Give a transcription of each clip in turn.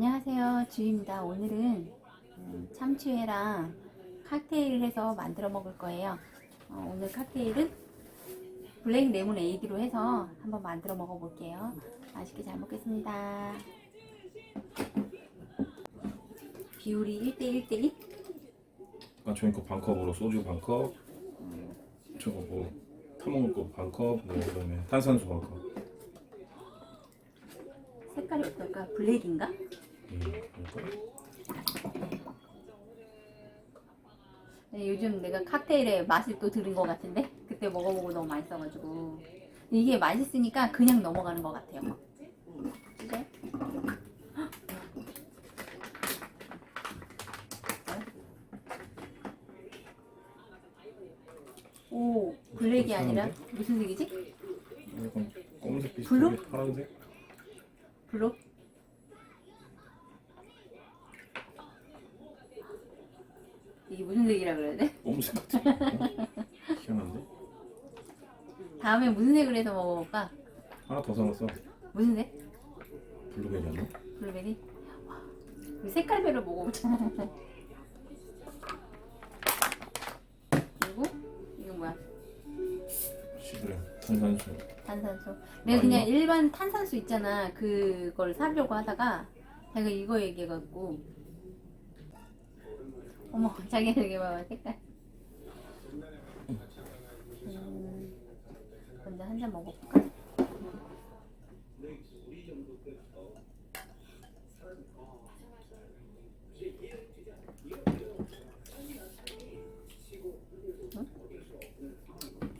안녕하세요. 주희입니다. 오늘은 음, 참치회랑 칵테일을 해서 만들어 먹을 거예요. 어, 오늘 칵테일은 블랙 레몬 에이드로 해서 한번 만들어 먹어 볼게요. 맛있게 잘 먹겠습니다. 비율이 1대 1대 1? 아까 종이컵 반컵으로 소주 반컵 저거 뭐 타먹을 거 반컵 뭐 그다음에 탄산수 반컵 색깔이 어떨까? 블랙인가? 네, 요즘 내가 칵테일에 맛을 또 들은 것 같은데 그때 먹어보고 너무 맛있어가지고 이게 맛있으니까 그냥 넘어가는 것 같아요. 그래? 오 블랙이 아니라 무슨 색이지? 검은색 블루? 게 파란색 블루? 이게 무슨 색이라 그래야 돼? 같은 어? 희한한데 다음에 무슨 색으로 해서 먹어볼까? 하나 더 사놨어 무슨 색? 블루베리였나? 블루베리? 와, 우리 색깔별로 먹어보자. 그리고 이거 뭐야? 10g 탄산수 탄산수. 내가 그냥 일반 탄산수 있잖아. 그걸 사려고 하다가 자기가 이거 얘기해갖고 어머 자기가 되게 봐봐 색깔. 음, 먼저 한 잔 먹어볼까?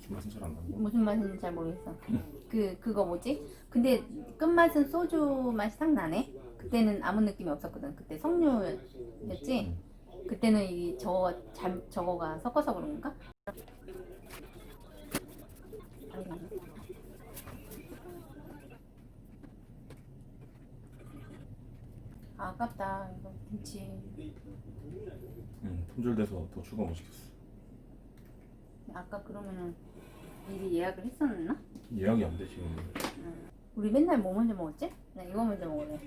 맛은 잘안 나고 무슨 맛인지 잘 모르겠어. 그 그거 뭐지? 근데 끝맛은 소주 맛이 싹 나네. 그때는 아무 느낌이 없었거든. 그때 석류였지. 그때는 이 저거 잘 저거가 섞어서 그런 건가? 아, 아깝다. 이거 김치. 응 품절돼서 더 추가 못 시켰어 아까 그러면은 미리 예약을 했었나? 예약이 안 돼 지금 우리 맨날 뭐 먼저 먹었지? 나 이거 먼저 먹을래.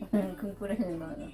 금불에는 거. 너무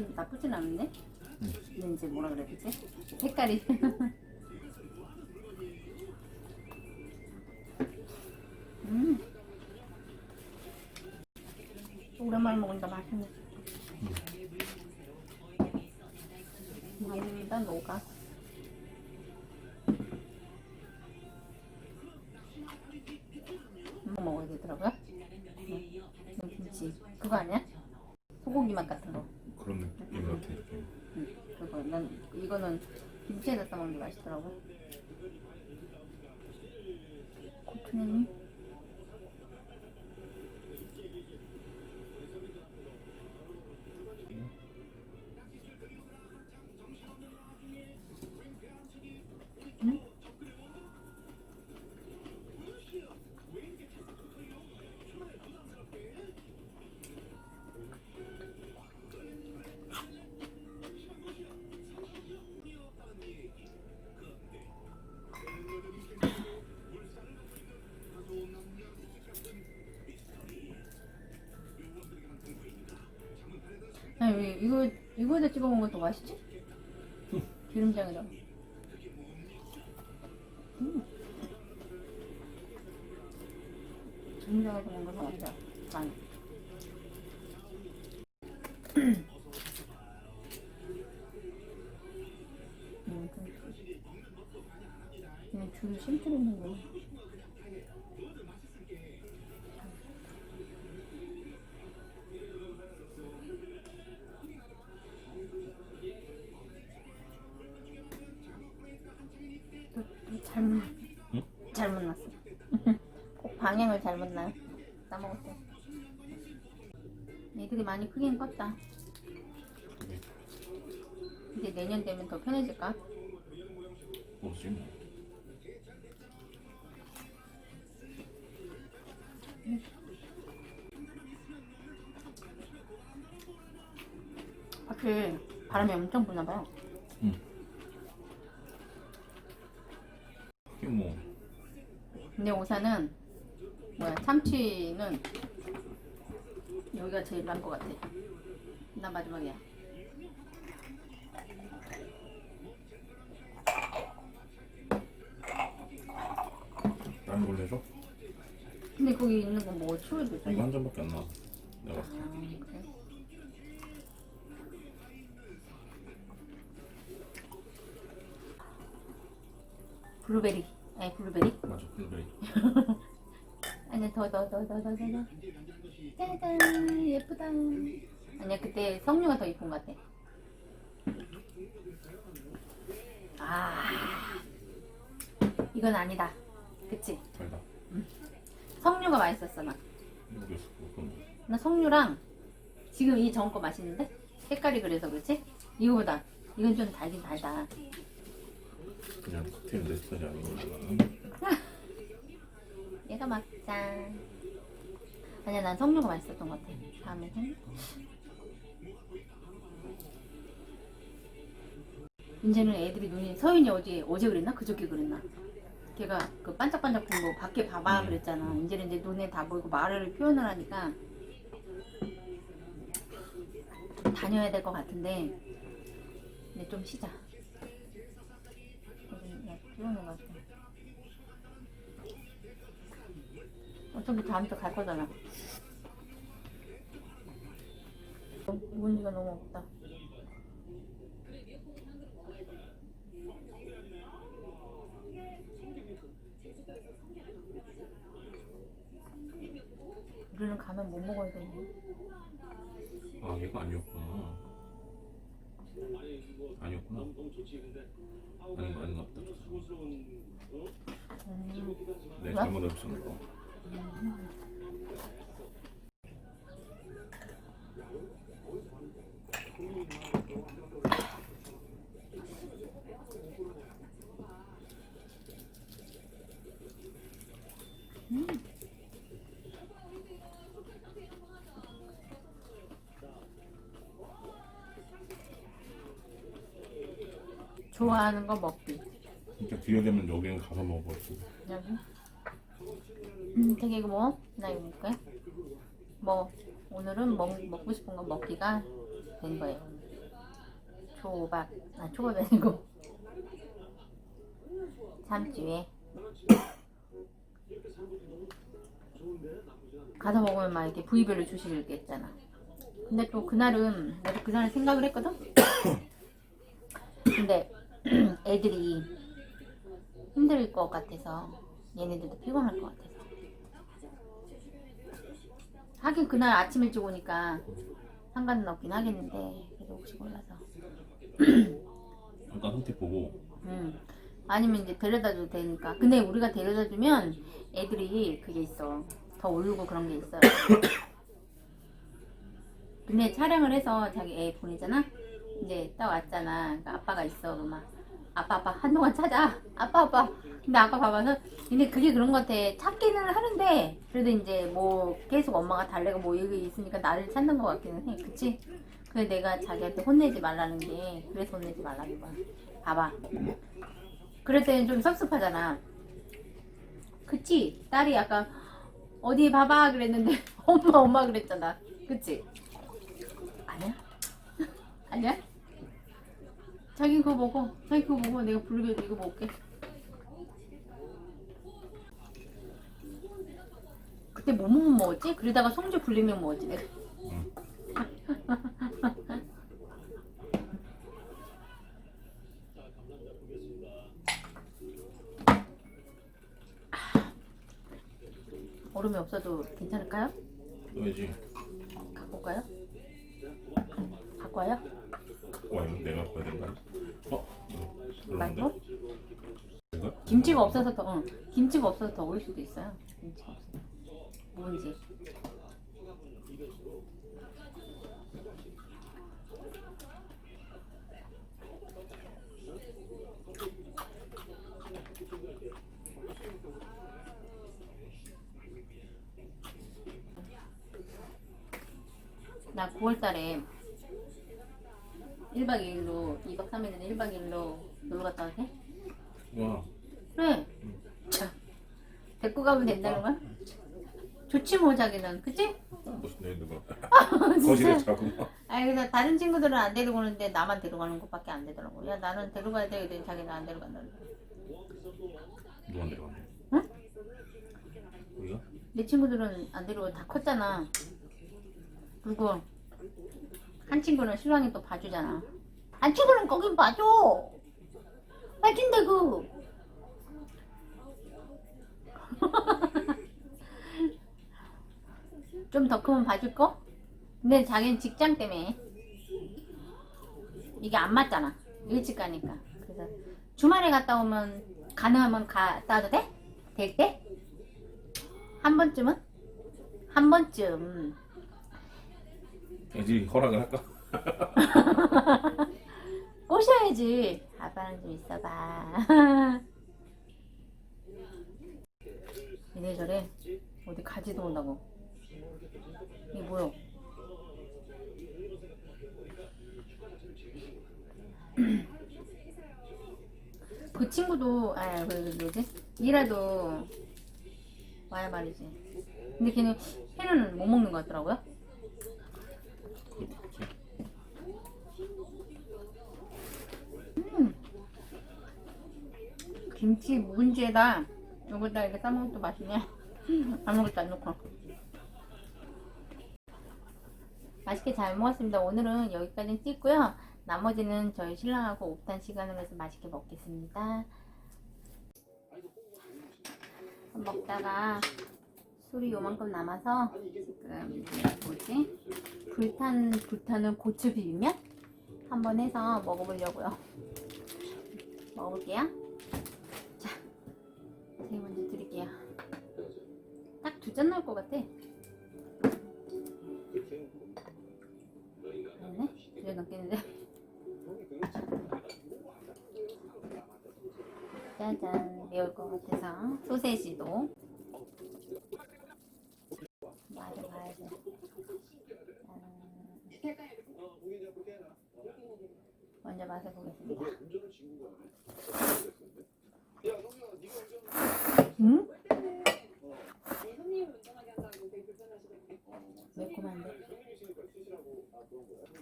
맛은 나쁘진 않은데? 근데 이제 뭐라 그래야 되지? 색깔이 음. 오랜만에 먹으니까 맛있네. 맛있다, 녹아. 이거 먹어야 되더라고요. 응. 이거 김치. 그거 아니야? 소고기 맛 같은 거. 느낌 응. 그거. 난 이거는 김치에다 싸먹는 게 맛있더라고. 고추냉이. 아니 왜 이거 이거에다 찍어 먹으면 더 맛있지? 기름장에다. 음. 기름장에서 먹는 거. 간. 음, 그냥 줄을 심줄 있는 거. 잘 방향을 잘못 나. 까먹었어. 애들이 많이 크긴 컸다. 이제 내년 되면 더 편해질까? 모르지 뭐. 확실히 바람이 엄청 부나 봐요. 이게 뭐 근데 우선은 뭐야 참치는 여기가 제일 난 것 같아. 나 마지막이야. 다른 걸로 해줘? 근데 거기 있는 건 뭐 추워도 돼. 이거 한 잔밖에 안 나와. 내가 봤을 때. 아, 그래? 블루베리. 아니 블루베리. 맞아 블루베리. 아니 더더더 더 더 더 더. 짜잔 예쁘다. 아니야 그때 성류가 더 이쁜 것 같아. 아 이건 아니다. 그치? 달다. 성류가 맛있었어 나. 모르겠어. 그건 나 석류랑 지금 이 전 거 맛있는데? 색깔이 그래서 그렇지? 이거보다 이건 좀 달긴 달다 그냥 칵테일 내 스타일이 아니고 얘가 막자 아니야 난 석류가 맛있었던 것 같아. 다음에 석류 이제는 애들이 눈이 서윤이 어제 어제 그랬나? 그저께 그랬나? 걔가 그 반짝반짝 본거 밖에 봐봐 음. 그랬잖아. 이제는 이제 눈에 다 보이고 말을 표현을 하니까 다녀야 될 것 같은데 근데 좀 쉬자. 그러는 것 같아 어차피 다음 주 갈 거잖아 문제가 너무 없다 우리는 가면 못 먹어야 되네 아 얘가 아니었구나. 아니었구나. 아닌 거 아닌가 보다. 음, 내? 잘못 있었나 봐. 좋아하는 거 먹기 진짜 기회 되면 여기는 가서 먹어야지. 여기 음, 되게 이거 뭐? 나 이거 볼게. 뭐 오늘은 먹, 먹고 싶은 거 먹기가 된 거예요. 초밥. 아 초밥이 아니고. 참치회 가서 먹으면 막 이렇게 부위별로 주시겠잖아. 근데 또 그날은 나도 그날을 생각을 했거든? 근데 애들이 힘들 것 같아서 얘네들도 피곤할 것 같아서. 하긴 그날 아침 일찍 오니까 상관은 없긴 하겠는데 그래도 혹시 몰라서. 잠깐 선택 보고. 음. 아니면 이제 데려다줘도 되니까. 근데 우리가 데려다주면 애들이 그게 있어. 더 울고 그런 게 있어요. 근데 촬영을 해서 자기 애 보내잖아? 근데 딱 왔잖아. 그러니까 아빠가 있어. 그러면 아빠 아빠 한동안 찾아 아빠 아빠 근데 아까 봐봐서 근데 그게 그런 것 같아 찾기는 하는데 그래도 이제 뭐 계속 엄마가 달래가 뭐 여기 있으니까 나를 찾는 것 같기는 해 그치? 그래 내가 자기한테 혼내지 말라는 게 그래서 혼내지 말라는 거야 봐봐 그럴 때는 좀 섭섭하잖아 그치? 딸이 약간 어디 봐봐 그랬는데 엄마 엄마 그랬잖아 그치? 아니야? 아니야? 자기 그거 먹어 자기 그거 먹어 내가 블루베리 이거 먹을게 그때 뭐 먹으면 먹었지? 그러다가 송주 불리면 먹었지 내가 얼음이 없어도 괜찮을까요? 써야지. 갖고 올까요? 갖고 와요? 와 이거 내가 봐야 된다. 어? 이거? 김치가 없어서 더 응. 김치가 없어서 더올 수도 있어요. 김치가 없어. 뭔지. 나 9월달에 1박 2일로 2박 3일은 1박 2일로 놀러 갔다 왔대? 와 그래. 참. 데리고 가면 된다는 거야? 좋지 뭐 자기는, 그치? 무슨 애 누가 거실에 자고 아니 그래서 다른 친구들은 안 데리고 오는데 나만 데려가는 것밖에 안 되더라고. 야 나는 데려가야 돼. 근데 자기는 안 데려간다는 거야. 누가 내려갔네 응? 우리가? 내 친구들은 안 데리고 다 컸잖아. 그리고 한 친구는 신랑이 또 봐주잖아. 한 친구는 거긴 봐줘. 봐준다고. 좀더 크면 봐줄 거? 근데 자기는 직장 때문에 이게 안 맞잖아. 일찍 가니까. 그래서 주말에 갔다 오면 가능하면 갔다 와도 돼? 될 때? 한 번쯤은? 한 번쯤. 애들이 허락을 할까? 꼬셔야지. 아빠는 좀 있어봐. 이래저래 어디 가지도 온다고. 이게 뭐야? 그 친구도 아, 그 뭐지? 이라도 와야 말이지. 근데 걔는 회는 못 먹는 것 같더라고요. 그렇겠지 김치 묵은지에다 여기다 이렇게 또 맛있네. 아무것도 안 넣고. 맛있게 잘 먹었습니다. 오늘은 여기까지 찍고요. 나머지는 저희 신랑하고 옥탄 시간을 해서 맛있게 먹겠습니다. 먹다가 술이 요만큼 남아서 지금 뭐지? 불탄 불타는 고추 비빔면 한번 해서 먹어보려고요. 먹어볼게요. 자, 제가 먼저 드릴게요. 딱 두 잔 나올 것 같아. 아니네? 두잔 넘겠는데? 짜잔, 매울 것 같아서 소세지도 맞아 봐야지. 짠. 먼저 맛을 보겠습니다. 음? 매콤한데?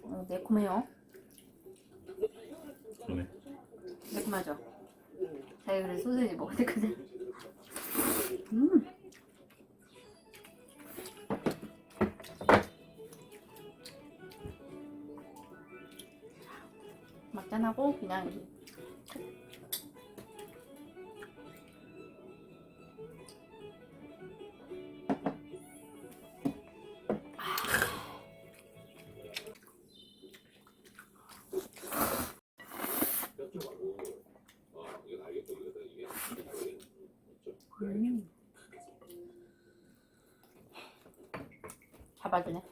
어, 매콤해요. 그러네 매콤하죠? 자기 그래 소세지 먹을 때까지. 음. 막잔하고 그냥 음. 잡아주네.